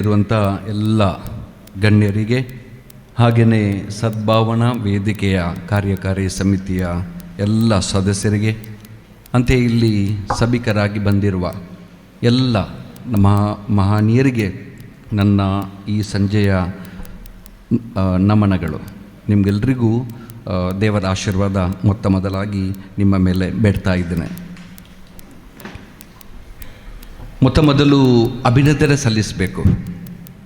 ಇರುವಂಥ ಎಲ್ಲ ಗಣ್ಯರಿಗೆ ಹಾಗೆಯೇ ಸದ್ಭಾವನಾ ವೇದಿಕೆಯ ಕಾರ್ಯಕಾರಿ ಸಮಿತಿಯ ಎಲ್ಲ ಸದಸ್ಯರಿಗೆ, ಅಂತೆ ಇಲ್ಲಿ ಸಭಿಕರಾಗಿ ಬಂದಿರುವ ಎಲ್ಲ ಮಹಾ ಮಹನೀಯರಿಗೆ ನನ್ನ ಈ ಸಂಜೆಯ ನಮನಗಳು. ನಿಮಗೆಲ್ರಿಗೂ ದೇವರ ಆಶೀರ್ವಾದ ಮೊತ್ತ ಮೊದಲಾಗಿ ನಿಮ್ಮ ಮೇಲೆ ಬೆಡ್ತಾ ಇದ್ದೇನೆ. ಮೊತ್ತ ಮೊದಲು ಅಭಿನಂದನೆ ಸಲ್ಲಿಸಬೇಕು.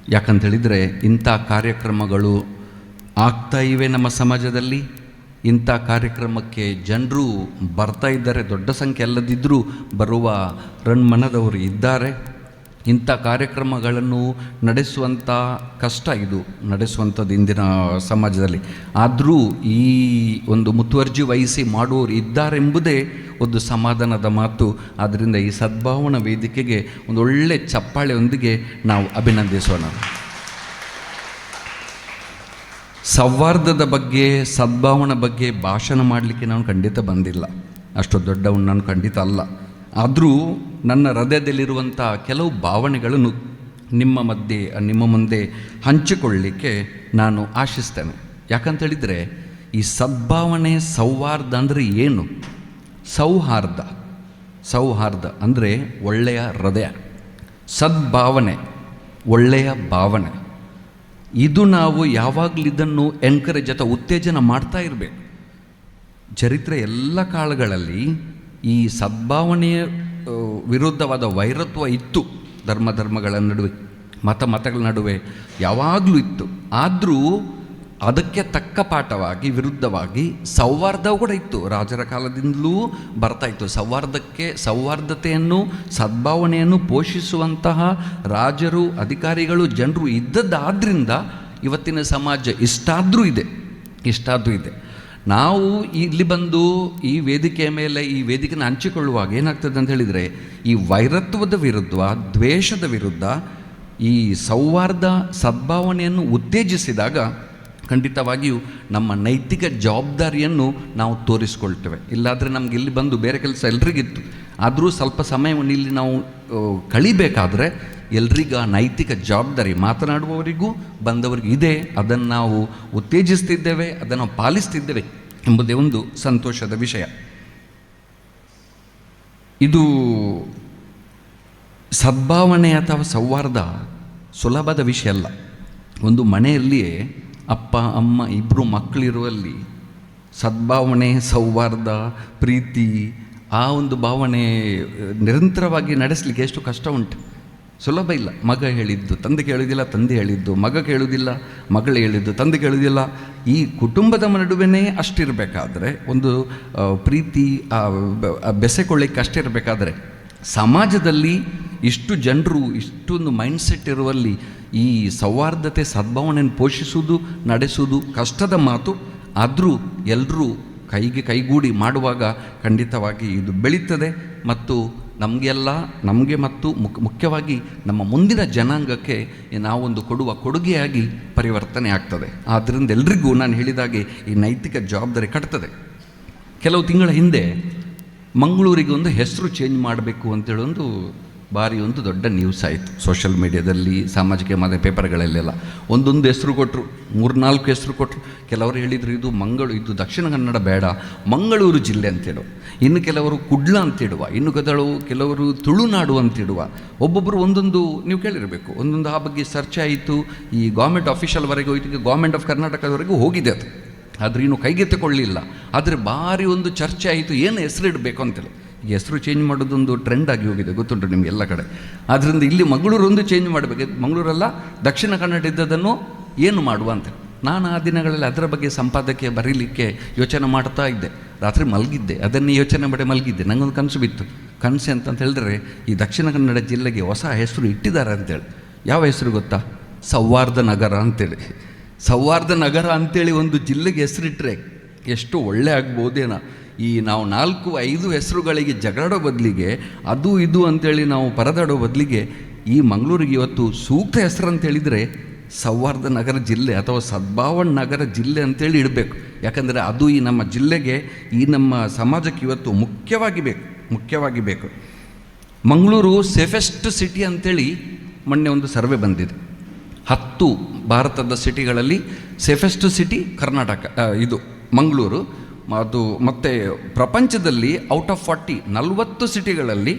ಯಾಕಂತೇಳಿದರೆ ಇಂಥ ಕಾರ್ಯಕ್ರಮಗಳು ಆಗ್ತಾ ಇವೆ ನಮ್ಮ ಸಮಾಜದಲ್ಲಿ. ಇಂಥ ಕಾರ್ಯಕ್ರಮಕ್ಕೆ ಜನರು ಬರ್ತಾ ಇದ್ದಾರೆ, ದೊಡ್ಡ ಸಂಖ್ಯೆ ಅಲ್ಲದಿದ್ದರೂ ಬರುವ ರಣ್ಮನದವರು ಇದ್ದಾರೆ. ಇಂಥ ಕಾರ್ಯಕ್ರಮಗಳನ್ನು ನಡೆಸುವಂಥ ಕಷ್ಟ ಇದು, ನಡೆಸುವಂಥದ್ದು ಇಂದಿನ ಸಮಾಜದಲ್ಲಿ. ಆದರೂ ಈ ಒಂದು ಮುತುವರ್ಜಿ ವಹಿಸಿ ಮಾಡುವವರು ಇದ್ದಾರೆಂಬುದೇ ಒಂದು ಸಮಾಧಾನದ ಮಾತು. ಆದ್ದರಿಂದ ಈ ಸದ್ಭಾವನಾ ವೇದಿಕೆಗೆ ಒಂದು ಒಳ್ಳೆ ಚಪ್ಪಾಳೆಯೊಂದಿಗೆ ನಾವು ಅಭಿನಂದಿಸೋಣ. ಸೌಹಾರ್ದದ ಬಗ್ಗೆ, ಸದ್ಭಾವನ ಬಗ್ಗೆ ಭಾಷಣ ಮಾಡಲಿಕ್ಕೆ ನಾನು ಖಂಡಿತ ಬಂದಿಲ್ಲ. ಅಷ್ಟು ದೊಡ್ಡವನು ನಾನು ಖಂಡಿತ ಅಲ್ಲ. ಆದರೂ ನನ್ನ ಹೃದಯದಲ್ಲಿರುವಂಥ ಕೆಲವು ಭಾವನೆಗಳನ್ನು ನಿಮ್ಮ ಮಧ್ಯೆ, ನಿಮ್ಮ ಮುಂದೆ ಹಂಚಿಕೊಳ್ಳಲಿಕ್ಕೆ ನಾನು ಆಶಿಸ್ತೇನೆ. ಯಾಕಂತೇಳಿದರೆ, ಈ ಸದ್ಭಾವನೆ, ಸೌಹಾರ್ದ ಅಂದರೆ ಏನು? ಸೌಹಾರ್ದ. ಸೌಹಾರ್ದ ಅಂದರೆ ಒಳ್ಳೆಯ ಹೃದಯ. ಸದ್ಭಾವನೆ, ಒಳ್ಳೆಯ ಭಾವನೆ. ಇದು ನಾವು ಯಾವಾಗಲೂ ಇದನ್ನು ಎನ್ಕರೇಜ್ ಅಥವಾ ಉತ್ತೇಜನ ಮಾಡ್ತಾ ಇರಬೇಕು. ಚರಿತ್ರೆ ಎಲ್ಲ ಕಾಲಗಳಲ್ಲಿ ಈ ಸದ್ಭಾವನೆಯ ವಿರುದ್ಧವಾದ ವೈರತ್ವ ಇತ್ತು ಧರ್ಮ ಧರ್ಮಗಳ ನಡುವೆ, ಮತ ಮತಗಳ ನಡುವೆ, ಯಾವಾಗಲೂ ಇತ್ತು. ಆದರೂ ಅದಕ್ಕೆ ತಕ್ಕ ಪಾಠವಾಗಿ, ವಿರುದ್ಧವಾಗಿ ಸೌಹಾರ್ದ ಕೂಡ ಇತ್ತು. ರಾಜರ ಕಾಲದಿಂದಲೂ ಬರ್ತಾ ಇತ್ತು. ಸೌಹಾರ್ದಕ್ಕೆ, ಸೌಹಾರ್ದತೆಯನ್ನು, ಸದ್ಭಾವನೆಯನ್ನು ಪೋಷಿಸುವಂತಹ ರಾಜರು, ಅಧಿಕಾರಿಗಳು, ಜನರು ಇದ್ದದ್ದಾದ್ರಿಂದ ಇವತ್ತಿನ ಸಮಾಜ ಇಷ್ಟಾದರೂ ಇದೆ. ಇಷ್ಟಾದರೂ ಇದೆ. ನಾವು ಇಲ್ಲಿ ಬಂದು ಈ ವೇದಿಕೆಯ ಮೇಲೆ ಈ ವೇದಿಕೆನ ಹಂಚಿಕೊಳ್ಳುವಾಗ ಏನಾಗ್ತದೆ ಅಂತ ಹೇಳಿದರೆ, ಈ ವೈರತ್ವದ ವಿರುದ್ಧ, ದ್ವೇಷದ ವಿರುದ್ಧ ಈ ಸೌಹಾರ್ದ ಸದ್ಭಾವನೆಯನ್ನು ಉತ್ತೇಜಿಸಿದಾಗ ಖಂಡಿತವಾಗಿಯೂ ನಮ್ಮ ನೈತಿಕ ಜವಾಬ್ದಾರಿಯನ್ನು ನಾವು ತೋರಿಸ್ಕೊಳ್ತೇವೆ. ಇಲ್ಲಾದರೆ ನಮ್ಗೆ ಇಲ್ಲಿ ಬಂದು ಬೇರೆ ಕೆಲಸ ಎಲ್ರಿಗಿತ್ತು. ಆದರೂ ಸ್ವಲ್ಪ ಸಮಯವನ್ನು ಇಲ್ಲಿ ನಾವು ಕಳಿಬೇಕಾದರೆ ಎಲ್ರಿಗ ನೈತಿಕ ಜವಾಬ್ದಾರಿ ಮಾತನಾಡುವವರಿಗೂ ಬಂದವರಿಗೂ ಇದೆ. ಅದನ್ನು ನಾವು ಉತ್ತೇಜಿಸ್ತಿದ್ದೇವೆ, ಅದನ್ನು ಪಾಲಿಸ್ತಿದ್ದೇವೆ. ಎಂಬುದೇ ಒಂದು ಸಂತೋಷದ ವಿಷಯ. ಇದು ಸದ್ಭಾವನೆ ಅಥವಾ ಸೌಹಾರ್ದ ಸುಲಭದ ವಿಷಯ ಅಲ್ಲ. ಒಂದು ಮನೆಯಲ್ಲಿಯೇ ಅಪ್ಪ, ಅಮ್ಮ ಇಬ್ಬರು ಮಕ್ಕಳಿರುವಲ್ಲಿ ಸದ್ಭಾವನೆ, ಸೌಹಾರ್ದ, ಪ್ರೀತಿ ಆ ಒಂದು ಭಾವನೆ ನಿರಂತರವಾಗಿ ನಡೆಸಲಿಕ್ಕೆ ಎಷ್ಟು ಕಷ್ಟ ಉಂಟು. ಸುಲಭ ಇಲ್ಲ. ಮಗ ಹೇಳಿದ್ದು, ತಂದೆ ಕೇಳುವುದಿಲ್ಲ, ತಂದೆ ಹೇಳಿದ್ದು, ಮಗ ಕೇಳುವುದಿಲ್ಲ, ಮಗಳು ಹೇಳಿದ್ದು, ತಂದೆ ಕೇಳುವುದಿಲ್ಲ. ಈ ಕುಟುಂಬದ ನಡುವೆನೇ ಅಷ್ಟಿರಬೇಕಾದ್ರೆ, ಒಂದು ಪ್ರೀತಿ ಬೆಸೆಕೊಳ್ಳಿಕ್ಕೆ ಅಷ್ಟಿರಬೇಕಾದ್ರೆ, ಸಮಾಜದಲ್ಲಿ ಇಷ್ಟು ಜನರು, ಇಷ್ಟೊಂದು ಮೈಂಡ್ಸೆಟ್ ಇರುವಲ್ಲಿ ಈ ಸೌಹಾರ್ದತೆ, ಸದ್ಭಾವನೆಯನ್ನು ಪೋಷಿಸುವುದು, ನಡೆಸುವುದು ಕಷ್ಟದ ಮಾತು. ಆದರೂ ಎಲ್ಲರೂ ಕೈಗೆ ಕೈಗೂಡಿ ಮಾಡುವಾಗ ಖಂಡಿತವಾಗಿ ಇದು ಬೆಳೀತದೆ ಮತ್ತು ನಮಗೆಲ್ಲ, ನಮಗೆ ಮತ್ತು ಮುಖ್ ಮುಖ್ಯವಾಗಿ ನಮ್ಮ ಮುಂದಿನ ಜನಾಂಗಕ್ಕೆ ನಾವೊಂದು ಕೊಡುವ ಕೊಡುಗೆಯಾಗಿ ಪರಿವರ್ತನೆ ಆಗ್ತದೆ. ಆದ್ದರಿಂದ ಎಲ್ರಿಗೂ ನಾನು ಹೇಳಿದಾಗೆ ಈ ನೈತಿಕ ಜವಾಬ್ದಾರಿ ಕಟ್ತದೆ. ಕೆಲವು ತಿಂಗಳ ಹಿಂದೆ ಮಂಗಳೂರಿಗೆ ಒಂದು ಹೆಸರು ಚೇಂಜ್ ಮಾಡಬೇಕು ಅಂತೇಳಿ ಭಾರಿ ಒಂದು ದೊಡ್ಡ ನ್ಯೂಸ್ ಆಯಿತು ಸೋಷಲ್ ಮೀಡಿಯಾದಲ್ಲಿ ಸಾಮಾಜಿಕ ಮಾಧ್ಯಮ ಪೇಪರ್ಗಳಲ್ಲೆಲ್ಲ. ಒಂದೊಂದು ಹೆಸರು ಕೊಟ್ಟರು ಮೂರ್ನಾಲ್ಕು ಹೆಸರು ಕೊಟ್ಟರು ಕೆಲವರು ಹೇಳಿದರು, ಇದು ಮಂಗಳು, ಇದು ದಕ್ಷಿಣ ಕನ್ನಡ ಬೇಡ, ಮಂಗಳೂರು ಜಿಲ್ಲೆ ಅಂತೇಳುವ ಇನ್ನು ಕೆಲವರು ಕುಡ್ಲ ಅಂತಿಡುವ, ಇನ್ನು ಕದಳು ಕೆಲವರು ತುಳುನಾಡು ಅಂತಿಡುವ. ಒಬ್ಬೊಬ್ಬರು ಒಂದೊಂದು, ನೀವು ಕೇಳಿರಬೇಕು. ಒಂದೊಂದು ಆ ಬಗ್ಗೆ ಸರ್ಚ್ ಆಯಿತು. ಈ ಗೌರ್ಮೆಂಟ್ ಆಫೀಷಲ್ವರೆಗೆ ಹೋಯ್ತು ಗೌರ್ಮೆಂಟ್ ಆಫ್ ಕರ್ನಾಟಕದವರೆಗೂ ಹೋಗಿದೆ ಅದು. ಆದರೆ ಇನ್ನು ಕೈಗೆತ್ತಿಕೊಳ್ಳಿಲ್ಲ. ಆದರೆ ಭಾರಿ ಒಂದು ಚರ್ಚೆ ಆಯಿತು, ಏನು ಹೆಸರಿಡಬೇಕು ಅಂತೇಳಿ. ಹೆಸರು ಚೇಂಜ್ ಮಾಡೋದೊಂದು ಟ್ರೆಂಡ್ ಆಗಿ ಹೋಗಿದೆ, ಗೊತ್ತುಂಟು ನಿಮ್ಗೆ ಎಲ್ಲ ಕಡೆ. ಆದ್ದರಿಂದ ಇಲ್ಲಿ ಮಂಗಳೂರು ಒಂದು ಚೇಂಜ್ ಮಾಡಬೇಕು. ಮಂಗಳೂರಲ್ಲ, ದಕ್ಷಿಣ ಕನ್ನಡ ಇದ್ದದನ್ನು ಏನು ಮಾಡುವ ಅಂತ. ನಾನು ಆ ದಿನಗಳಲ್ಲಿ ಅದರ ಬಗ್ಗೆ ಸಂಪಾದಕ್ಕೆ ಬರೀಲಿಕ್ಕೆ ಯೋಚನೆ ಮಾಡ್ತಾ ಇದ್ದೆ. ರಾತ್ರಿ ಮಲಗಿದ್ದೆ. ಅದನ್ನೇ ಯೋಚನೆ ಮಾಡಿ ಮಲಗಿದ್ದೆ. ನನಗೊಂದು ಕನಸು ಬಿತ್ತು. ಕನಸು ಅಂತ ಹೇಳಿದ್ರೆ, ಈ ದಕ್ಷಿಣ ಕನ್ನಡ ಜಿಲ್ಲೆಗೆ ಹೊಸ ಹೆಸರು ಇಟ್ಟಿದ್ದಾರೆ ಅಂತೇಳಿ. ಯಾವ ಹೆಸರು ಗೊತ್ತಾ? ಸೌಹಾರ್ದ ನಗರ ಅಂತೇಳಿ. ಸೌಹಾರ್ದ ನಗರ ಅಂತೇಳಿ ಒಂದು ಜಿಲ್ಲೆಗೆ ಹೆಸರಿಟ್ಟರೆ ಎಷ್ಟು ಒಳ್ಳೆ ಆಗ್ಬೋದೇನೋ. ಈ ನಾವು ನಾಲ್ಕು ಐದು ಹೆಸರುಗಳಿಗೆ ಜಗಳಾಡೋ ಬದಲಿಗೆ, ಅದು ಇದು ಅಂತೇಳಿ ನಾವು ಪರದಾಡೋ ಬದಲಿಗೆ, ಈ ಮಂಗಳೂರಿಗೆ ಇವತ್ತು ಸೂಕ್ತ ಹೆಸರು ಅಂತ ಹೇಳಿದರೆ ಸೌಹಾರ್ದ ನಗರ ಜಿಲ್ಲೆ ಅಥವಾ ಸದ್ಭಾವನ್ ನಗರ ಜಿಲ್ಲೆ ಅಂತೇಳಿ ಇಡಬೇಕು. ಯಾಕಂದರೆ ಅದು ಈ ನಮ್ಮ ಜಿಲ್ಲೆಗೆ, ಈ ನಮ್ಮ ಸಮಾಜಕ್ಕೆ ಇವತ್ತು ಮುಖ್ಯವಾಗಿ ಬೇಕು ಮುಖ್ಯವಾಗಿ ಬೇಕು ಮಂಗಳೂರು ಸೇಫೆಸ್ಟ್ ಸಿಟಿ ಅಂತೇಳಿ ಮೊನ್ನೆ ಒಂದು ಸರ್ವೆ ಬಂದಿದೆ. ಹತ್ತು ಭಾರತದ ಸಿಟಿಗಳಲ್ಲಿ ಸೇಫೆಸ್ಟ್ ಸಿಟಿ ಕರ್ನಾಟಕ ಇದು ಮಂಗಳೂರು. ಅದು ಮತ್ತು ಪ್ರಪಂಚದಲ್ಲಿ ಔಟ್ ಆಫ್ ಫಾರ್ಟಿ ನಲವತ್ತು ಸಿಟಿಗಳಲ್ಲಿ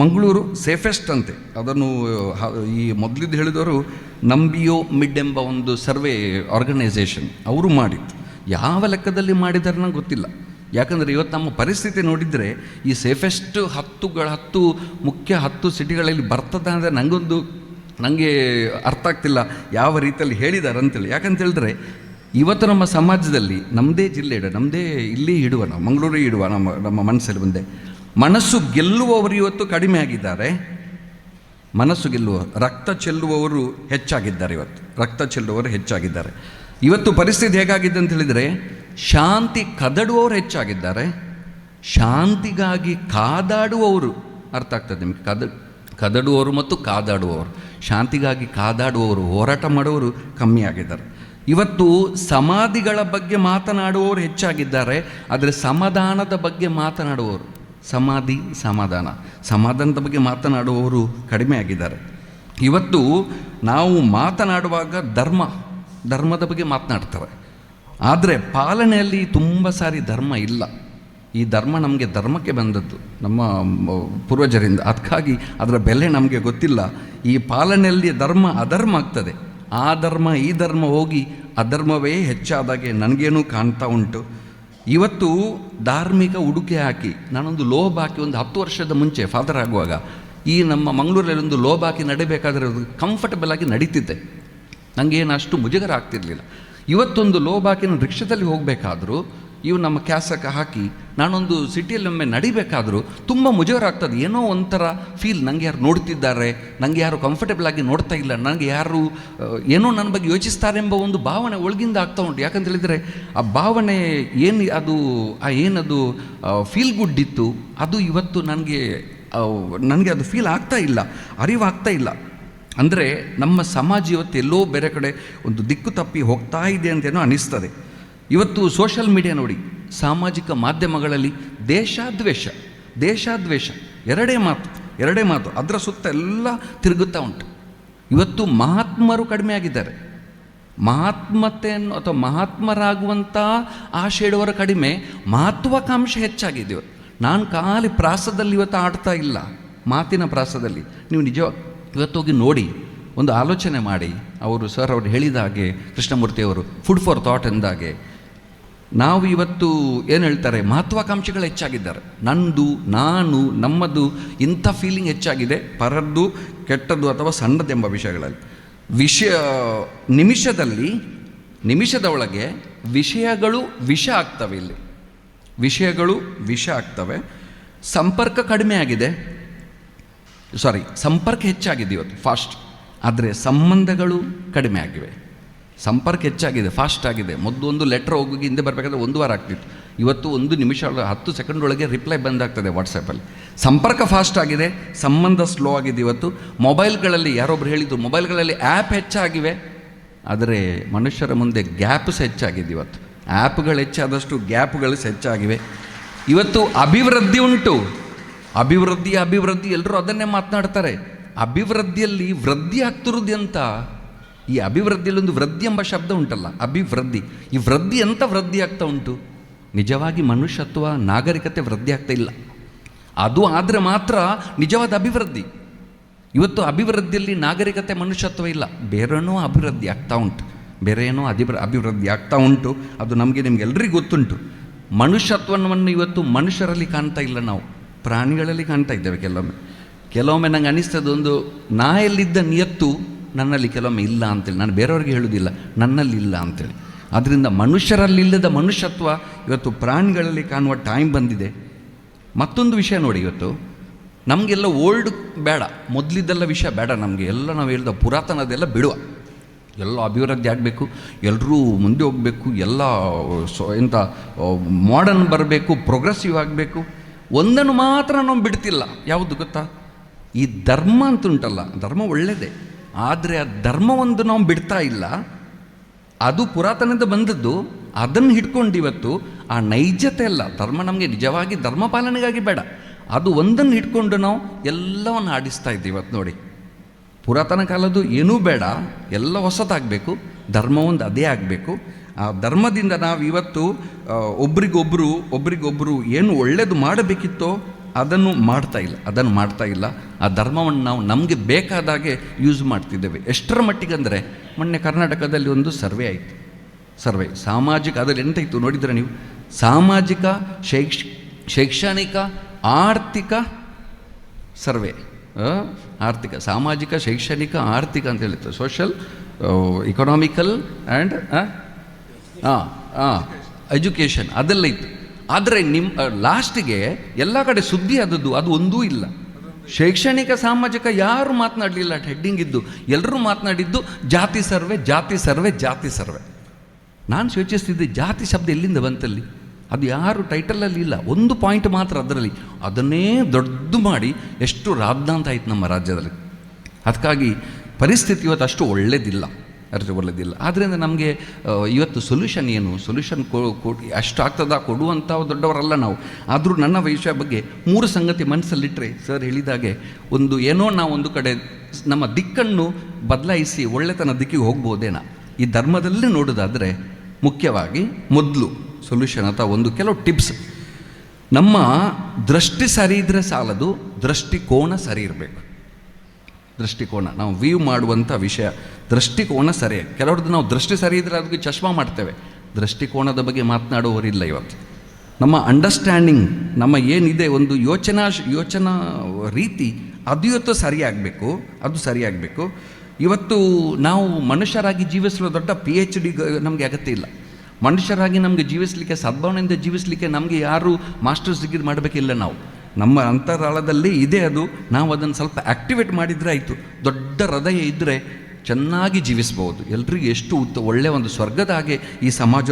ಮಂಗಳೂರು ಸೇಫೆಸ್ಟ್ ಅಂತೆ. ಅದನ್ನು ಈ ಮೊದಲಿದ್ದು ಹೇಳಿದವರು ನಂಬಿಯೋ ಮಿಡ್ ಎಂಬ ಒಂದು ಸರ್ವೆ ಆರ್ಗನೈಸೇಷನ್ ಅವರು ಮಾಡಿದ್ದು. ಯಾವ ಲೆಕ್ಕದಲ್ಲಿ ಮಾಡಿದ್ದಾರೆ ನಂಗೆ ಗೊತ್ತಿಲ್ಲ. ಯಾಕಂದರೆ ಇವತ್ತು ನಮ್ಮ ಪರಿಸ್ಥಿತಿ ನೋಡಿದರೆ ಈ ಸೇಫೆಸ್ಟ್ ಹತ್ತುಗಳ ಹತ್ತು, ಮುಖ್ಯ ಹತ್ತು ಸಿಟಿಗಳಲ್ಲಿ ಬರ್ತದೆ ಅಂದರೆ ನನಗೊಂದು ನನಗೆ ಅರ್ಥ ಆಗ್ತಿಲ್ಲ ಯಾವ ರೀತಿಯಲ್ಲಿ ಹೇಳಿದ್ದಾರೆ ಅಂತೇಳಿ ಯಾಕಂತ ಹೇಳಿದ್ರೆ ಇವತ್ತು ನಮ್ಮ ಸಮಾಜದಲ್ಲಿ ನಮ್ಮದೇ ಜಿಲ್ಲೆ ಇಡ ನಮ್ಮದೇ ಇಲ್ಲಿ ಇಡುವ ನಾವು ಮಂಗಳೂರೇ ಇಡುವ ನಮ್ಮ ನಮ್ಮ ಮನಸ್ಸಲ್ಲಿ ಮುಂದೆ ಮನಸ್ಸು ಗೆಲ್ಲುವವರು ಇವತ್ತು ಕಡಿಮೆ ಆಗಿದ್ದಾರೆ. ಮನಸ್ಸು ಗೆಲ್ಲುವ ರಕ್ತ ಚೆಲ್ಲುವವರು ಹೆಚ್ಚಾಗಿದ್ದಾರೆ ಇವತ್ತು. ರಕ್ತ ಚೆಲ್ಲುವವರು ಹೆಚ್ಚಾಗಿದ್ದಾರೆ. ಇವತ್ತು ಪರಿಸ್ಥಿತಿ ಹೇಗಾಗಿದೆ ಅಂತ ಹೇಳಿದರೆ, ಶಾಂತಿ ಕದಡುವವರು ಹೆಚ್ಚಾಗಿದ್ದಾರೆ. ಶಾಂತಿಗಾಗಿ ಕಾದಾಡುವವರು, ಅರ್ಥ ಆಗ್ತದೆ ನಿಮಗೆ? ಕದ ಕದಡುವವರು ಮತ್ತು ಕಾದಾಡುವವರು. ಶಾಂತಿಗಾಗಿ ಕಾದಾಡುವವರು, ಹೋರಾಟ ಮಾಡುವವರು ಕಮ್ಮಿ ಆಗಿದ್ದಾರೆ. ಇವತ್ತು ಸಮಾಧಿಗಳ ಬಗ್ಗೆ ಮಾತನಾಡುವವರು ಹೆಚ್ಚಾಗಿದ್ದಾರೆ, ಆದರೆ ಸಮಾಧಾನದ ಬಗ್ಗೆ ಮಾತನಾಡುವವರು, ಸಮಾಧಿ, ಸಮಾಧಾನ. ಸಮಾಧಾನದ ಬಗ್ಗೆ ಮಾತನಾಡುವವರು ಕಡಿಮೆ ಆಗಿದ್ದಾರೆ. ಇವತ್ತು ನಾವು ಮಾತನಾಡುವಾಗ ಧರ್ಮ, ಧರ್ಮದ ಬಗ್ಗೆ ಮಾತನಾಡ್ತಾರೆ ಆದರೆ ಪಾಲನೆಯಲ್ಲಿ ತುಂಬ ಸಾರಿ ಧರ್ಮ ಇಲ್ಲ. ಈ ಧರ್ಮ ನಮಗೆ ಧರ್ಮಕ್ಕೆ ಬಂದದ್ದು. ನಮ್ಮ ಪೂರ್ವಜರಿಂದ. ಅದಕ್ಕಾಗಿ ಅದರ ಬೆಲೆ ನಮಗೆ ಗೊತ್ತಿಲ್ಲ. ಈ ಪಾಲನೆಯಲ್ಲಿ ಧರ್ಮ ಅಧರ್ಮ ಆಗ್ತದೆ. ಆ ಧರ್ಮ, ಈ ಧರ್ಮ ಹೋಗಿ ಅಧರ್ಮವೇ ಹೆಚ್ಚಾದಾಗೆ ನನಗೇನು ಕಾಣ್ತಾ ಉಂಟು. ಇವತ್ತು ಧಾರ್ಮಿಕ ಉಡುಗೆ ಹಾಕಿ, ನಾನೊಂದು ಲೋಬ್ ಹಾಕಿ ಒಂದು ಹತ್ತು ವರ್ಷದ ಮುಂಚೆ ಫಾದರ್ ಆಗುವಾಗ, ಈ ನಮ್ಮ ಮಂಗಳೂರಲ್ಲಿ ಒಂದು ಲೋಬ್ ಹಾಕಿ ನಡಿಬೇಕಾದ್ರೆ ಅದು ಕಂಫರ್ಟಬಲ್ ಆಗಿ ನಡೀತಿದ್ದೆ. ನನಗೇನು ಅಷ್ಟು ಮುಜುಗರ ಆಗ್ತಿರಲಿಲ್ಲ. ಇವತ್ತೊಂದು ಲೋಬ್ ಹಾಕಿ ರಿಕ್ಷಾದಲ್ಲಿ ಹೋಗಬೇಕಾದ್ರೂ ಇವು ನಮ್ಮ ಕ್ಯಾಸಕ ಹಾಕಿ ನಾನೊಂದು ಸಿಟಿಯಲ್ಲಿ ಒಮ್ಮೆ ನಡಿಬೇಕಾದರೂ ತುಂಬ ಮುಜುಗರ ಆಗ್ತದೆ ಏನೋ ಒಂಥರ ಫೀಲ್ ನನಗೆ ಯಾರು ನೋಡ್ತಿದ್ದಾರೆ. ನನಗೆ ಯಾರು ಕಂಫರ್ಟೇಬಲ್ ಆಗಿ ನೋಡ್ತಾ ಇಲ್ಲ. ನನಗೆ ಯಾರು ಏನೋ ನನ್ನ ಬಗ್ಗೆ ಯೋಚಿಸ್ತಾರೆ ಎಂಬ ಒಂದು ಭಾವನೆ ಒಳಗಿಂದ ಆಗ್ತಾ ಉಂಟು. ಯಾಕಂತ ಹೇಳಿದರೆ ಆ ಭಾವನೆ ಏನು ಅದು, ಆ ಏನದು ಫೀಲ್ ಗುಡ್ ಇತ್ತು, ಅದು ಇವತ್ತು ನನಗೆ ನನಗೆ ಅದು ಫೀಲ್ ಆಗ್ತಾ ಇಲ್ಲ. ಅರಿವಾಗ್ತಾ ಇಲ್ಲ. ಅಂದರೆ ನಮ್ಮ ಸಮಾಜ ಇವತ್ತು ಎಲ್ಲೋ ಬೇರೆ ಕಡೆ ಒಂದು ದಿಕ್ಕು ತಪ್ಪಿ ಹೋಗ್ತಾ ಇದೆ ಅಂತೇನೋ ಅನಿಸ್ತದೆ. ಇವತ್ತು ಸೋಷಲ್ ಮೀಡಿಯಾ ನೋಡಿ, ಸಾಮಾಜಿಕ ಮಾಧ್ಯಮಗಳಲ್ಲಿ ದೇಶಾದ್ವೇಷ ದೇಶಾದ್ವೇಷ, ಎರಡೇ ಮಾತು ಎರಡೇ ಮಾತು, ಅದರ ಸುತ್ತ ಎಲ್ಲ ತಿರುಗುತ್ತಾ ಉಂಟು. ಇವತ್ತು ಮಹಾತ್ಮರು ಕಡಿಮೆ ಆಗಿದ್ದಾರೆ. ಮಹಾತ್ಮತೆಯನ್ನು ಅಥವಾ ಮಹಾತ್ಮರಾಗುವಂಥ ಆಶೆ ಇಡುವವರು ಕಡಿಮೆ, ಮಹತ್ವಾಕಾಂಕ್ಷೆ ಹೆಚ್ಚಾಗಿದೆ ನಾನು ಖಾಲಿ ಪ್ರಾಸದಲ್ಲಿ ಇವತ್ತು ಆಡ್ತಾ ಇಲ್ಲ, ಮಾತಿನ ಪ್ರಾಸದಲ್ಲಿ. ನೀವು ನಿಜ ಇವತ್ತೋಗಿ ನೋಡಿ, ಒಂದು ಆಲೋಚನೆ ಮಾಡಿ. ಅವರು ಸರ್ ಅವರು ಹೇಳಿದ ಹಾಗೆ ಕೃಷ್ಣಮೂರ್ತಿಯವರು ಫುಡ್ ಫಾರ್ ಥಾಟ್ ಎಂದಾಗೆ. ನಾವು ಇವತ್ತು ಏನು ಹೇಳ್ತಾರೆ? ಮಹತ್ವಾಕಾಂಕ್ಷೆಗಳು ಹೆಚ್ಚಾಗಿದ್ದಾರೆ. ನಂದು, ನಾನು, ನಮ್ಮದು ಇಂಥ ಫೀಲಿಂಗ್ ಹೆಚ್ಚಾಗಿದೆ. ಪರದ್ದು, ಕೆಟ್ಟದ್ದು ಅಥವಾ ಸಣ್ಣದೆಂಬ ವಿಷಯಗಳಲ್ಲಿ. ವಿಷಯ, ನಿಮಿಷದಲ್ಲಿ, ನಿಮಿಷದ ಒಳಗೆ ವಿಷಯಗಳು ವಿಷ ಆಗ್ತವೆ ಇಲ್ಲಿ. ವಿಷಯಗಳು ವಿಷ ಆಗ್ತವೆ. ಸಂಪರ್ಕ ಕಡಿಮೆ ಆಗಿದೆ. ಸಾರಿ ಸಂಪರ್ಕ ಹೆಚ್ಚಾಗಿದೆ ಇವತ್ತು ಫಾಸ್ಟ್ ಆದರೆ ಸಂಬಂಧಗಳು ಕಡಿಮೆ ಆಗಿವೆ. ಸಂಪರ್ಕ ಹೆಚ್ಚಾಗಿದೆ ಫಾಸ್ಟ್ ಆಗಿದೆ. ಒಂದು ಲೆಟ್ರ್ ಹೋಗಿ ಹಿಂದೆ ಬರಬೇಕಾದ್ರೆ ಒಂದು ವಾರ ಆಗ್ತಿತ್ತು. ಇವತ್ತು ಒಂದು ನಿಮಿಷ, ಹತ್ತು ಸೆಕೆಂಡ್ ಒಳಗೆ ರಿಪ್ಲೈ ಬಂದಾಗ್ತದೆ ವಾಟ್ಸಪ್ಪಲ್ಲಿ ಸಂಪರ್ಕ ಫಾಸ್ಟ್ ಆಗಿದೆ, ಸಂಬಂಧ ಸ್ಲೋ ಆಗಿದೆ ಇವತ್ತು. ಮೊಬೈಲ್ಗಳಲ್ಲಿ ಯಾರೊಬ್ರು ಹೇಳಿದ್ದು ಮೊಬೈಲ್ಗಳಲ್ಲಿ ಆ್ಯಪ್ ಹೆಚ್ಚಾಗಿವೆ. ಆದರೆ ಮನುಷ್ಯರ ಮುಂದೆ ಗ್ಯಾಪ್ಸ್ ಹೆಚ್ಚಾಗಿದೆ ಇವತ್ತು. ಆ್ಯಪ್ಗಳು ಹೆಚ್ಚಾದಷ್ಟು ಗ್ಯಾಪ್ಗಳು ಹೆಚ್ಚಾಗಿವೆ. ಇವತ್ತು ಅಭಿವೃದ್ಧಿ ಉಂಟು. ಅಭಿವೃದ್ಧಿ ಅಭಿವೃದ್ಧಿ ಎಲ್ಲರೂ ಅದನ್ನೇ ಮಾತನಾಡ್ತಾರೆ. ಅಭಿವೃದ್ಧಿಯಲ್ಲಿ ವೃದ್ಧಿ ಆಗ್ತಿರೋದು ಅಂತ ಈ ಅಭಿವೃದ್ಧಿಯಲ್ಲಿ ಒಂದು ವೃದ್ಧಿ ಎಂಬ ಶಬ್ದ ಉಂಟಲ್ಲ, ಅಭಿವೃದ್ಧಿ. ಈ ವೃದ್ಧಿ ಎಂತ ವೃದ್ಧಿ ಆಗ್ತಾ ಉಂಟು? ನಿಜವಾಗಿ ಮನುಷ್ಯತ್ವ, ನಾಗರಿಕತೆ ವೃದ್ಧಿ ಆಗ್ತಾ ಇಲ್ಲ. ಅದು ಆದರೆ ಮಾತ್ರ ನಿಜವಾದ ಅಭಿವೃದ್ಧಿ. ಇವತ್ತು ಅಭಿವೃದ್ಧಿಯಲ್ಲಿ ನಾಗರಿಕತೆ, ಮನುಷ್ಯತ್ವ ಇಲ್ಲ. ಬೇರೇನೋ ಅಭಿವೃದ್ಧಿ ಆಗ್ತಾ ಉಂಟು. ಬೇರೆ ಏನೋ ಅಭಿವೃದ್ಧಿ ಆಗ್ತಾ ಉಂಟು. ಅದು ನಮಗೆ ನಿಮಗೆಲ್ಲರಿಗೂ ಗೊತ್ತುಂಟು. ಮನುಷ್ಯತ್ವವನ್ನು ಇವತ್ತು ಮನುಷ್ಯರಲ್ಲಿ ಕಾಣ್ತಾ ಇಲ್ಲ ನಾವು. ಪ್ರಾಣಿಗಳಲ್ಲಿ ಕಾಣ್ತಾ ಇದ್ದೇವೆ ಕೆಲವೊಮ್ಮೆ. ಕೆಲವೊಮ್ಮೆ ನಂಗೆ ಅನಿಸ್ತದೆ ಒಂದು ನಾಯಲ್ಲಿದ್ದ ನಿಯತ್ತು ನನ್ನಲ್ಲಿ ಕೆಲವೊಮ್ಮೆ ಇಲ್ಲ ಅಂತೇಳಿ. ನಾನು ಬೇರೆಯವ್ರಿಗೆ ಹೇಳುವುದಿಲ್ಲ, ನನ್ನಲ್ಲಿ ಇಲ್ಲ ಅಂತೇಳಿ. ಅದರಿಂದ ಮನುಷ್ಯರಲ್ಲಿಲ್ಲದ ಮನುಷ್ಯತ್ವ ಇವತ್ತು ಪ್ರಾಣಿಗಳಲ್ಲಿ ಕಾಣುವ ಟೈಮ್ ಬಂದಿದೆ. ಮತ್ತೊಂದು ವಿಷಯ ನೋಡಿ ಇವತ್ತು. ನಮಗೆಲ್ಲ ಓಲ್ಡ್ ಬೇಡ, ಮೊದಲಿದ್ದೆಲ್ಲ ವಿಷಯ ಬೇಡ ನಮಗೆ. ಎಲ್ಲ ನಾವು ಹೇಳಿದ ಪುರಾತನದೆಲ್ಲ ಬಿಡುವ. ಎಲ್ಲ ಅಭಿವೃದ್ಧಿ ಆಗಬೇಕು ಎಲ್ಲರೂ ಮುಂದೆ ಹೋಗಬೇಕು, ಎಲ್ಲ, ಸೊ ಎಂಥ ಮಾಡರ್ನ್ ಬರಬೇಕು ಪ್ರೋಗ್ರೆಸಿವ್ ಆಗಬೇಕು. ಒಂದನ್ನು ಮಾತ್ರ ನಾವು ಬಿಡ್ತಿಲ್ಲ. ಯಾವುದು ಗೊತ್ತಾ? ಈ ಧರ್ಮ ಅಂತ ಉಂಟಲ್ಲ ಧರ್ಮ ಒಳ್ಳೆಯದೇ ಆದರೆ ಆ ಧರ್ಮವೊಂದು ನಾವು ಬಿಡ್ತಾ ಇಲ್ಲ. ಅದು ಪುರಾತನದ ಬಂದದ್ದು, ಅದನ್ನು ಹಿಡ್ಕೊಂಡು ಇವತ್ತು ಆ ನೈಜತೆ ಅಲ್ಲ. ಧರ್ಮ ನಮಗೆ ನಿಜವಾಗಿ ಧರ್ಮ ಪಾಲನೆಗಾಗಿ ಬೇಡ. ಅದು ಒಂದನ್ನು ಹಿಡ್ಕೊಂಡು ನಾವು ಎಲ್ಲವನ್ನು ಆಡಿಸ್ತಾ ಇದ್ದೀವಿ ಇವತ್ತು ನೋಡಿ. ಪುರಾತನ ಕಾಲದ್ದು ಏನೂ ಬೇಡ. ಎಲ್ಲ ಹೊಸದಾಗಬೇಕು. ಧರ್ಮ ಒಂದು ಅದೇ ಆಗಬೇಕು. ಆ ಧರ್ಮದಿಂದ ನಾವು ಇವತ್ತು ಒಬ್ರಿಗೊಬ್ಬರು ಒಬ್ರಿಗೊಬ್ಬರು ಏನು ಒಳ್ಳೆಯದು ಮಾಡಬೇಕಿತ್ತೋ ಅದನ್ನು ಮಾಡ್ತಾ ಇಲ್ಲ, ಅದನ್ನು ಮಾಡ್ತಾ ಇಲ್ಲ. ಆ ಧರ್ಮವನ್ನು ನಾವು ನಮಗೆ ಬೇಕಾದಾಗೆ ಯೂಸ್ ಮಾಡ್ತಿದ್ದೇವೆ. ಎಷ್ಟರ ಮಟ್ಟಿಗೆ ಅಂದರೆ ಮೊನ್ನೆ ಕರ್ನಾಟಕದಲ್ಲಿ ಒಂದು ಸರ್ವೆ ಆಯಿತು. ಸರ್ವೆ ಸಾಮಾಜಿಕ, ಅದರಲ್ಲಿ ಎಂತ ಇತ್ತು ನೋಡಿದರೆ ನೀವು? ಸಾಮಾಜಿಕ, ಶೈಕ್ಷ, ಶೈಕ್ಷಣಿಕ, ಆರ್ಥಿಕ ಸರ್ವೆ ಆರ್ಥಿಕ, ಸಾಮಾಜಿಕ, ಶೈಕ್ಷಣಿಕ, ಆರ್ಥಿಕ ಅಂತ ಹೇಳುತ್ತೆ ಸೋಷಲ್ ಇಕನಾಮಿಕಲ್ ಆ್ಯಂಡ್ ಹಾಂ ಹಾಂ ಎಜುಕೇಷನ್ ಅದೆಲ್ಲ ಇತ್ತು. ಆದರೆ ನಿಮ್ಮ ಲಾಸ್ಟಿಗೆ ಎಲ್ಲ ಕಡೆ ಸುದ್ದಿ ಆದದ್ದು ಅದು ಒಂದೂ ಇಲ್ಲ. ಶೈಕ್ಷಣಿಕ, ಸಾಮಾಜಿಕ ಯಾರು ಮಾತನಾಡಲಿಲ್ಲ ಹೆಡ್ಡಿಂಗ್ ಇದ್ದು. ಎಲ್ಲರೂ ಮಾತನಾಡಿದ್ದು ಜಾತಿ ಸರ್ವೆ ಜಾತಿ ಸರ್ವೆ ಜಾತಿ ಸರ್ವೆ. ನಾನು ಯೋಚಿಸ್ತಿದ್ದೆ ಜಾತಿ ಶಬ್ದ ಎಲ್ಲಿಂದ ಬಂತಲ್ಲಿ? ಅದು ಯಾರು ಟೈಟಲಲ್ಲಿ ಇಲ್ಲ. ಒಂದು ಪಾಯಿಂಟ್ ಮಾತ್ರ ಅದರಲ್ಲಿ. ಅದನ್ನೇ ದೊಡ್ಡದು ಮಾಡಿ ಎಷ್ಟು ರಾದ್ಧಾಂತ ಆಯ್ತು ನಮ್ಮ ರಾಜ್ಯದಲ್ಲಿ. ಅದಕ್ಕಾಗಿ ಪರಿಸ್ಥಿತಿ ಇವತ್ತು ಅಷ್ಟು ಒಳ್ಳೆಯದಿಲ್ಲ ಅಷ್ಟು ಒಳ್ಳೆಯದಿಲ್ಲ ಆದ್ದರಿಂದ ನಮಗೆ ಇವತ್ತು ಸೊಲ್ಯೂಷನ್ ಏನು? ಸೊಲ್ಯೂಷನ್ ಕೊಡಿ ಅಷ್ಟು ಆಗ್ತದ? ಕೊಡುವಂಥ ದೊಡ್ಡವರಲ್ಲ ನಾವು. ಆದರೂ ನನ್ನ ವಿಷಯ ಬಗ್ಗೆ ಮೂರು ಸಂಗತಿ ಮನಸ್ಸಲ್ಲಿಟ್ಟರೆ ಸರ್ ಹೇಳಿದಾಗೆ ಒಂದು ಏನೋ ನಾವು ಒಂದು ಕಡೆ ನಮ್ಮ ದಿಕ್ಕನ್ನು ಬದಲಾಯಿಸಿ ಒಳ್ಳೆತನ ದಿಕ್ಕಿಗೆ ಹೋಗ್ಬೋದೇನ? ಈ ಧರ್ಮದಲ್ಲಿ ನೋಡೋದಾದರೆ ಮುಖ್ಯವಾಗಿ ಮೊದಲು ಸೊಲ್ಯೂಷನ್ ಅಥವಾ ಒಂದು ಕೆಲವು ಟಿಪ್ಸ್ ನಮ್ಮ ದೃಷ್ಟಿ ಸರಿ ಇದ್ದರೆ ಸಾಲದು, ದೃಷ್ಟಿಕೋನ ಸರಿ ಇರಬೇಕು. ದೃಷ್ಟಿಕೋನ. ನಾವು ವ್ಯೂ ಮಾಡುವಂಥ ವಿಷಯ. ದೃಷ್ಟಿಕೋನ ಸರಿ. ಕೆಲವ್ರದ್ದು ನಾವು ದೃಷ್ಟಿ ಸರಿ ಇದ್ದರೆ ಅದಕ್ಕೆ ಚಶ್ಮಾ ಮಾಡ್ತೇವೆ. ದೃಷ್ಟಿಕೋನದ ಬಗ್ಗೆ ಮಾತನಾಡುವವರಿಲ್ಲ ಇವತ್ತು. ನಮ್ಮ ಅಂಡರ್ಸ್ಟ್ಯಾಂಡಿಂಗ್ ನಮ್ಮ ಏನಿದೆ ಒಂದು ಯೋಚನಾ ಯೋಚನಾ ರೀತಿ ಅದು ಇವತ್ತು ಸರಿಯಾಗಬೇಕು, ಅದು ಸರಿಯಾಗಬೇಕು. ಇವತ್ತು ನಾವು ಮನುಷ್ಯರಾಗಿ ಜೀವಿಸಲು ದೊಡ್ಡ ಪಿ ಎಚ್ ಡಿ ನಮಗೆ ಅಗತ್ಯ ಇಲ್ಲ. ಮನುಷ್ಯರಾಗಿ ನಮಗೆ ಜೀವಿಸಲಿಕ್ಕೆ, ಸದ್ಭಾವನೆಯಿಂದ ಜೀವಿಸಲಿಕ್ಕೆ ನಮಗೆ ಯಾರು ಮಾಸ್ಟರ್ಸ್ ಡಿಗ್ರಿ ಮಾಡಬೇಕಿಲ್ಲ ನಾವು. ನಮ್ಮ ಅಂತರಾಳದಲ್ಲಿ ಇದೆ ಅದು. ನಾವು ಅದನ್ನು ಸ್ವಲ್ಪ ಆ್ಯಕ್ಟಿವೇಟ್ ಮಾಡಿದರೆ ಆಯಿತು. ದೊಡ್ಡ ಹೃದಯ ಇದ್ದರೆ ಚೆನ್ನಾಗಿ ಜೀವಿಸ್ಬೋದು. ಎಲ್ರಿಗೂ ಎಷ್ಟು ಉತ್ತ ಒಳ್ಳೆಯ ಒಂದು ಸ್ವರ್ಗದ ಹಾಗೆ ಈ ಸಮಾಜ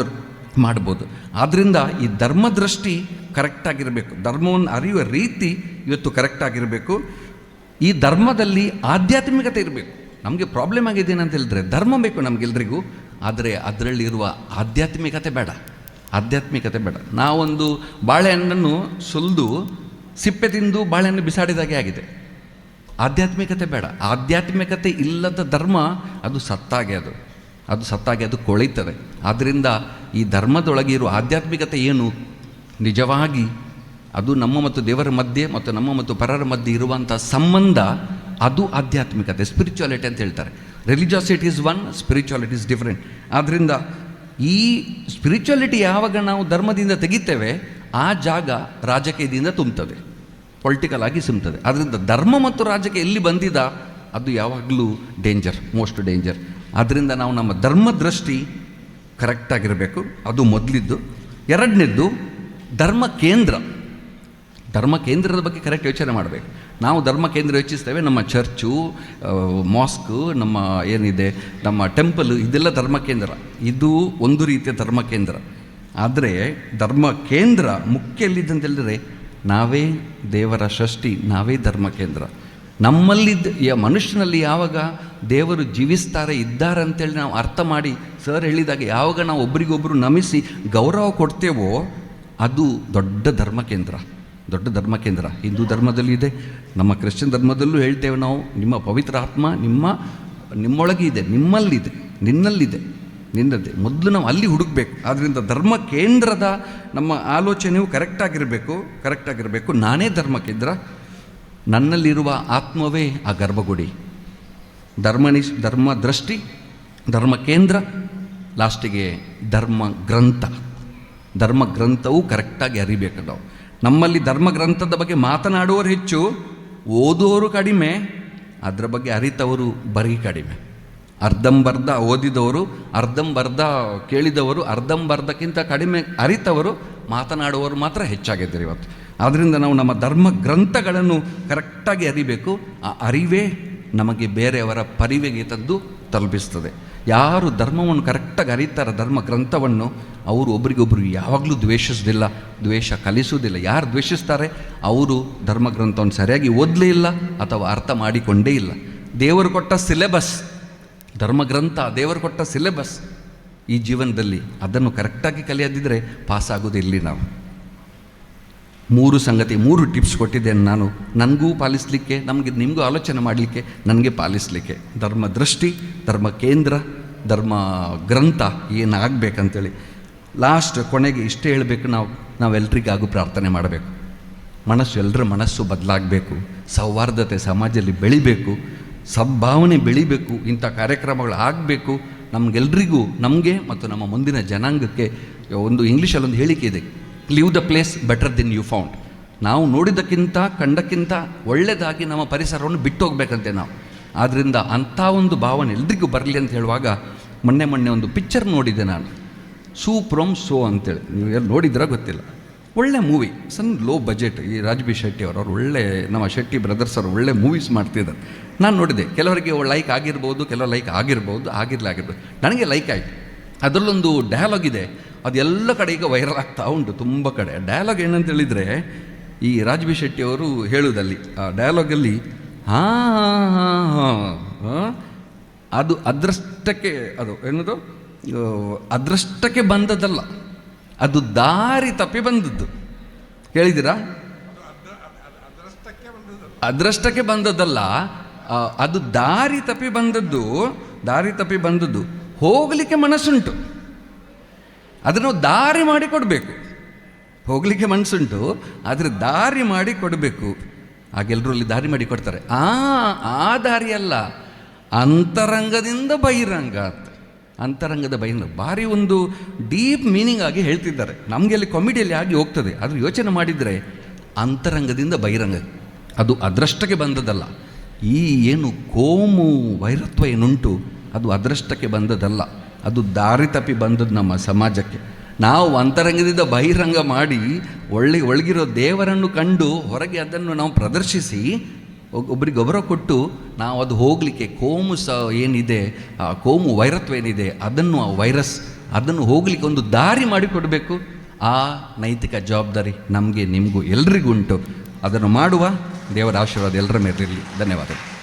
ಮಾಡ್ಬೋದು. ಆದ್ದರಿಂದ ಈ ಧರ್ಮದೃಷ್ಟಿ ಕರೆಕ್ಟಾಗಿರಬೇಕು ಧರ್ಮವನ್ನು ಅರಿಯುವ ರೀತಿ ಇವತ್ತು ಕರೆಕ್ಟಾಗಿರಬೇಕು ಈ ಧರ್ಮದಲ್ಲಿ ಆಧ್ಯಾತ್ಮಿಕತೆ ಇರಬೇಕು. ನಮಗೆ ಪ್ರಾಬ್ಲಮ್ ಆಗಿದೆ ಏನಂತ ಹೇಳಿದ್ರೆ ಧರ್ಮ ಬೇಕು ನಮಗೆಲ್ರಿಗೂ. ಆದರೆ ಅದರಲ್ಲಿರುವ ಆಧ್ಯಾತ್ಮಿಕತೆ ಬೇಡ. ಆಧ್ಯಾತ್ಮಿಕತೆ ಬೇಡ. ನಾವೊಂದು ಬಾಳೆಹಣ್ಣನ್ನು ಸುಲಿದು ಸಿಪ್ಪೆ ತಿಂದು ಬಾಳೆಹಣ್ಣು ಬಿಸಾಡಿದಾಗೆ ಆಗಿದೆ. ಆಧ್ಯಾತ್ಮಿಕತೆ ಬೇಡ. ಆಧ್ಯಾತ್ಮಿಕತೆ ಇಲ್ಲದ ಧರ್ಮ ಅದು ಸತ್ತಾಗೆ ಅದು. ಅದು ಸತ್ತಾಗೆ, ಅದು ಕೊಳಿತದೆ. ಆದ್ದರಿಂದ ಈ ಧರ್ಮದೊಳಗೆ ಇರುವ ಆಧ್ಯಾತ್ಮಿಕತೆ ಏನು? ನಿಜವಾಗಿ ಅದು ನಮ್ಮ ಮತ್ತು ದೇವರ ಮಧ್ಯೆ ಮತ್ತು ನಮ್ಮ ಮತ್ತು ಪರರ ಮಧ್ಯೆ ಇರುವಂಥ ಸಂಬಂಧ ಅದು ಆಧ್ಯಾತ್ಮಿಕತೆ ಸ್ಪಿರಿಚುಯಾಲಿಟಿ ಅಂತ ಹೇಳ್ತಾರೆ. Religiosity is one spirituality is different ಆದ್ದರಿಂದ ಈ ಸ್ಪಿರಿಚುಯಾಲಿಟಿ ಯಾವಾಗ ನಾವು ಧರ್ಮದಿಂದ ತೆಗಿತೇವೆ ಆ ಜಾಗ ರಾಜಕೀಯದಿಂದ ತುಂಬುತ್ತದೆ. ಪೊಲಿಟಿಕಲ್ ಆಗಿ ಸಿಮ್ತದೆ ಆದ್ದರಿಂದ ಧರ್ಮ ಮತ್ತು ರಾಜಕೀಯ ಎಲ್ಲಿ ಬಂದಿದ, ಅದು ಯಾವಾಗಲೂ ಡೇಂಜರ್ ಮೋಸ್ಟ್ ಡೇಂಜರ್ ಆದ್ದರಿಂದ ನಾವು ನಮ್ಮ ಧರ್ಮ ದೃಷ್ಟಿ ಕರೆಕ್ಟಾಗಿರಬೇಕು ಅದು ಮೊದಲಿದ್ದು. ಎರಡನೇದ್ದು, ಧರ್ಮ ಕೇಂದ್ರ. ಧರ್ಮ ಕೇಂದ್ರದ ಬಗ್ಗೆ ಕರೆಕ್ಟ್ ಯೋಚನೆ ಮಾಡಬೇಕು. ನಾವು ಧರ್ಮ ಕೇಂದ್ರ ಯೋಚಿಸ್ತೇವೆ. ನಮ್ಮ ಚರ್ಚು ಮಾಸ್ಕು ನಮ್ಮ ಏನಿದೆ, ನಮ್ಮ ಟೆಂಪಲ್ ಇದೆಲ್ಲ ಧರ್ಮ ಕೇಂದ್ರ. ಇದು ಒಂದು ರೀತಿಯ ಧರ್ಮ ಕೇಂದ್ರ. ಆದರೆ ಧರ್ಮ ಕೇಂದ್ರ ಮುಖ್ಯ ಎಲ್ಲಿದ್ದಂತೇಳಿದರೆ ನಾವೇ ದೇವರ ಷಷ್ಠಿ ನಾವೇ ಧರ್ಮ ಕೇಂದ್ರ. ನಮ್ಮಲ್ಲಿದ್ದ ಮನುಷ್ಯನಲ್ಲಿ ಯಾವಾಗ ದೇವರು ಜೀವಿಸ್ತಾರೆ, ಇದ್ದಾರೆ ಅಂತೇಳಿ ನಾವು ಅರ್ಥ ಮಾಡಿ ಸರ್ ಹೇಳಿದಾಗ ಯಾವಾಗ ನಾವು ಒಬ್ರಿಗೊಬ್ಬರು ನಮಿಸಿ ಗೌರವ ಕೊಡ್ತೇವೋ ಅದು ದೊಡ್ಡ ಧರ್ಮ ಕೇಂದ್ರ, ದೊಡ್ಡ ಧರ್ಮ ಕೇಂದ್ರ. ಹಿಂದೂ ಧರ್ಮದಲ್ಲಿ ಇದೆ, ನಮ್ಮ ಕ್ರಿಶ್ಚಿಯನ್ ಧರ್ಮದಲ್ಲೂ ಹೇಳ್ತೇವೆ ನಾವು, ನಿಮ್ಮ ಪವಿತ್ರ ಆತ್ಮ ನಿಮ್ಮ, ನಿಮ್ಮೊಳಗೆ ಇದೆ, ನಿಮ್ಮಲ್ಲಿದೆ, ನಿನ್ನಲ್ಲಿದೆ. ನಿನ್ನದೇ ಮೊದಲು ನಾವು ಅಲ್ಲಿ ಹುಡುಕಬೇಕು. ಆದ್ದರಿಂದ ಧರ್ಮ ಕೇಂದ್ರದ ನಮ್ಮ ಆಲೋಚನೆಯು ಕರೆಕ್ಟಾಗಿರಬೇಕು ಕರೆಕ್ಟಾಗಿರಬೇಕು ನಾನೇ ಧರ್ಮ ಕೇಂದ್ರ. ನನ್ನಲ್ಲಿರುವ ಆತ್ಮವೇ ಆ ಗರ್ಭಗುಡಿ. ಧರ್ಮನಿ ಧರ್ಮ ದೃಷ್ಟಿ, ಧರ್ಮ ಕೇಂದ್ರ, ಲಾಸ್ಟಿಗೆ ಧರ್ಮ ಗ್ರಂಥ. ಧರ್ಮ ಗ್ರಂಥವು ಕರೆಕ್ಟಾಗಿ ಅರಿಬೇಕು ನಾವು ನಮ್ಮಲ್ಲಿ ಧರ್ಮ ಗ್ರಂಥದ ಬಗ್ಗೆ ಮಾತನಾಡುವವರು ಹೆಚ್ಚು, ಓದುವವರು ಕಡಿಮೆ, ಅದರ ಬಗ್ಗೆ ಅರಿತವರು ಬರೀ ಕಡಿಮೆ. ಅರ್ಧಂಬರ್ಧ ಓದಿದವರು ಅರ್ಧಂಬರ್ಧ ಕೇಳಿದವರು ಅರ್ಧಂಬರ್ಧಕ್ಕಿಂತ ಕಡಿಮೆ ಅರಿತವರು, ಮಾತನಾಡುವವರು ಮಾತ್ರ ಹೆಚ್ಚಾಗಿದ್ದಾರೆ ಇವತ್ತು. ಆದ್ದರಿಂದ ನಾವು ನಮ್ಮ ಧರ್ಮ ಗ್ರಂಥಗಳನ್ನು ಕರೆಕ್ಟಾಗಿ ಅರಿಬೇಕು. ಆ ಅರಿವೇ ನಮಗೆ ಬೇರೆಯವರ ಪರಿವೆಗೆ ತಂದು ತಲುಪಿಸ್ತದೆ. ಯಾರು ಧರ್ಮವನ್ನು ಕರೆಕ್ಟಾಗಿ ಅರಿತಾರ ಧರ್ಮ ಗ್ರಂಥವನ್ನು, ಅವರು ಒಬ್ರಿಗೊಬ್ಬರು ಯಾವಾಗಲೂ ದ್ವೇಷಿಸೋದಿಲ್ಲ ದ್ವೇಷ ಕಲಿಸುವುದಿಲ್ಲ. ಯಾರು ದ್ವೇಷಿಸ್ತಾರೆ? ಅವರು ಧರ್ಮ ಗ್ರಂಥವನ್ನು ಸರಿಯಾಗಿ ಓದಲೇ ಇಲ್ಲ ಅಥವಾ ಅರ್ಥ ಮಾಡಿಕೊಂಡೇ ಇಲ್ಲ. ದೇವರು ಕೊಟ್ಟ ಸಿಲೆಬಸ್ ಧರ್ಮಗ್ರಂಥ, ದೇವರು ಕೊಟ್ಟ ಸಿಲೆಬಸ್ ಈ ಜೀವನದಲ್ಲಿ ಅದನ್ನು ಕರೆಕ್ಟಾಗಿ ಕಲಿಯದಿದ್ದರೆ ಪಾಸ್ ಆಗೋದು ಇಲ್ಲಿ ನಾವು. ಮೂರು ಸಂಗತಿ, ಮೂರು ಟಿಪ್ಸ್ ಕೊಟ್ಟಿದ್ದೇನೆ ನಾನು. ನನಗೂ ಪಾಲಿಸಲಿಕ್ಕೆ, ನಮಗೆ, ನಿಮಗೂ ಆಲೋಚನೆ ಮಾಡಲಿಕ್ಕೆ, ನನಗೆ ಪಾಲಿಸಲಿಕ್ಕೆ. ಧರ್ಮ ದೃಷ್ಟಿ, ಧರ್ಮ ಕೇಂದ್ರ, ಧರ್ಮ ಗ್ರಂಥ ಏನಾಗಬೇಕಂತೇಳಿ. ಲಾಸ್ಟ್ ಕೊನೆಗೆ ಇಷ್ಟೇ ಹೇಳಬೇಕು ನಾವು. ನಾವೆಲ್ಲರಿಗಾಗೂ ಪ್ರಾರ್ಥನೆ ಮಾಡಬೇಕು. ಮನಸ್ಸು ಎಲ್ಲರ ಮನಸ್ಸು ಬದಲಾಗಬೇಕು. ಸೌಹಾರ್ದತೆ ಸಮಾಜದಲ್ಲಿ ಬೆಳಿಬೇಕು. ಸದ್ಭಾವನೆ ಬೆಳಿಬೇಕು, ಇಂಥ ಕಾರ್ಯಕ್ರಮಗಳು ಆಗಬೇಕು, ನಮಗೆಲ್ರಿಗೂ, ನಮಗೆ ಮತ್ತು ನಮ್ಮ ಮುಂದಿನ ಜನಾಂಗಕ್ಕೆ ಒಂದು ಇಂಗ್ಲೀಷಲ್ಲಿ ಒಂದು ಹೇಳಿಕೆ ಇದೆ leave the place better than you found ನಾವು ನೋಡಿದ್ದಕ್ಕಿಂತ, ಕಂಡಕ್ಕಿಂತ ಒಳ್ಳೆಯದಾಗಿ ನಮ್ಮ ಪರಿಸರವನ್ನು ಬಿಟ್ಟು ಹೋಗ್ಬೇಕಂತೆ ನಾವು. ಆದ್ದರಿಂದ ಅಂಥ ಒಂದು ಭಾವನೆ ಎಲ್ರಿಗೂ ಬರಲಿ ಅಂತ ಹೇಳುವಾಗ ಮೊನ್ನೆ ಮೊನ್ನೆ ಒಂದು ಪಿಕ್ಚರ್ ನೋಡಿದೆ ನಾನು. ಸೂಪ್ರೋಮ್ ಸೋ ಅಂತೇಳಿ. ನೀವು ನೋಡಿದ್ರಾ ಗೊತ್ತಿಲ್ಲ. ಒಳ್ಳೆ ಮೂವಿ ಸಣ್ಣ ಲೋ ಬಜೆಟ್ ಈ ರಾಜ್ಬಿ ಶೆಟ್ಟಿ ಅವರು ಒಳ್ಳೆ ನಮ್ಮ ಶೆಟ್ಟಿ ಬ್ರದರ್ಸ್ ಅವರು ಒಳ್ಳೆ ಮೂವೀಸ್ ಮಾಡ್ತಿದ್ದಾರೆ. ನಾನು ನೋಡಿದೆ, ಕೆಲವರಿಗೆ ಲೈಕ್ ಆಗಿರ್ಬೋದು ಕೆಲವು ಲೈಕ್ ಆಗಿರ್ಬೋದು, ಆಗಿರಲಿ ಆಗಿರ್ಬೋದು. ನನಗೆ ಲೈಕ್ ಆಯಿತು. ಅದರಲ್ಲೊಂದು ಡಯಲಾಗ್ ಇದೆ. ಅದೆಲ್ಲ ಕಡೆ ಈಗ ವೈರಲ್ ಆಗ್ತಾ ಉಂಟು ತುಂಬ ಕಡೆ. ಡಯಲಾಗ್ ಏನಂತ ಹೇಳಿದರೆ, ಈ ರಾಜ್ಬಿ ಶೆಟ್ಟಿ ಅವರು ಹೇಳುವುದಲ್ಲಿ, ಆ ಡಯಲಾಗಲ್ಲಿ ಹಾಂ ಹಾಂ ಅದು ಅದೃಷ್ಟಕ್ಕೆ, ಅದು ಏನದು? ಅದೃಷ್ಟಕ್ಕೆ ಬಂದದ್ದಲ್ಲ. ಅದು ದಾರಿ ತಪ್ಪಿ ಬಂದದ್ದು. ಕೇಳಿದ್ದೀರಾ? ಅದೃಷ್ಟಕ್ಕೆ ಬಂದದ್ದಲ್ಲ. ಅದು ದಾರಿ ತಪ್ಪಿ ಬಂದದ್ದು, ದಾರಿ ತಪ್ಪಿ ಬಂದದ್ದು. ಹೋಗಲಿಕ್ಕೆ ಮನಸ್ಸುಂಟು. ಅದನ್ನು ದಾರಿ ಮಾಡಿ ಕೊಡಬೇಕು. ಹೋಗಲಿಕ್ಕೆ ಮನಸ್ಸುಂಟು, ಆದರೆ ದಾರಿ ಮಾಡಿ ಕೊಡಬೇಕು. ಹಾಗೆಲ್ಲರೂ ಅಲ್ಲಿ ದಾರಿ ಮಾಡಿ ಕೊಡ್ತಾರೆ. ಆ ಆ ದಾರಿ ಅಲ್ಲ ಅಂತರಂಗದಿಂದ ಬಹಿರಂಗ. ಅಂತರಂಗದ ಬಯಲು. ಭಾರಿ ಒಂದು ಡೀಪ್ ಮೀನಿಂಗ್ ಆಗಿ ಹೇಳ್ತಿದ್ದಾರೆ. ನಮಗೆ ಅಲ್ಲಿ ಕಾಮಿಡಿಯಲ್ಲಿ ಆಗಿ ಹೋಗ್ತದೆ. ಆದರೆ ಯೋಚನೆ ಮಾಡಿದರೆ ಅಂತರಂಗದಿಂದ ಬಹಿರಂಗ. ಅದು ಅದೃಷ್ಟಕ್ಕೆ ಬಂದದಲ್ಲ ಈ ಏನು ಕೋಮು ವೈರತ್ವ ಏನುಂಟು, ಅದು ಅದೃಷ್ಟಕ್ಕೆ ಬಂದದಲ್ಲ ಅದು ದಾರಿ ತಪ್ಪಿ ಬಂದದ್ದು ನಮ್ಮ ಸಮಾಜಕ್ಕೆ. ನಾವು ಅಂತರಂಗದಿಂದ ಬಹಿರಂಗ ಮಾಡಿ ಒಳ್ಳೆ, ಒಳಗಿರೋ ದೇವರನ್ನು ಕಂಡು ಹೊರಗೆ ಅದನ್ನು ನಾವು ಪ್ರದರ್ಶಿಸಿ ಒಬ್ರಿಗೆ ಗೊಬ್ಬರ ಕೊಟ್ಟು ನಾವು ಅದು ಹೋಗಲಿಕ್ಕೆ ಕೋಮು ಸ ಏನಿದೆ, ಆ, ಕೋಮು ವೈರತ್ವ ಏನಿದೆ, ಅದನ್ನು ಆ ವೈರಸ್, ಅದನ್ನು ಹೋಗಲಿಕ್ಕೆ ಒಂದು ದಾರಿ ಮಾಡಿಕೊಡಬೇಕು ಆ ನೈತಿಕ ಜವಾಬ್ದಾರಿ ನಮಗೆ, ನಿಮಗೂ ಎಲ್ರಿಗೂ ಉಂಟು. ಅದನ್ನು ಮಾಡುವ ದೇವರ ಆಶೀರ್ವಾದ ಎಲ್ಲರ ಮೇಲಿರಲಿ. ಧನ್ಯವಾದಗಳು.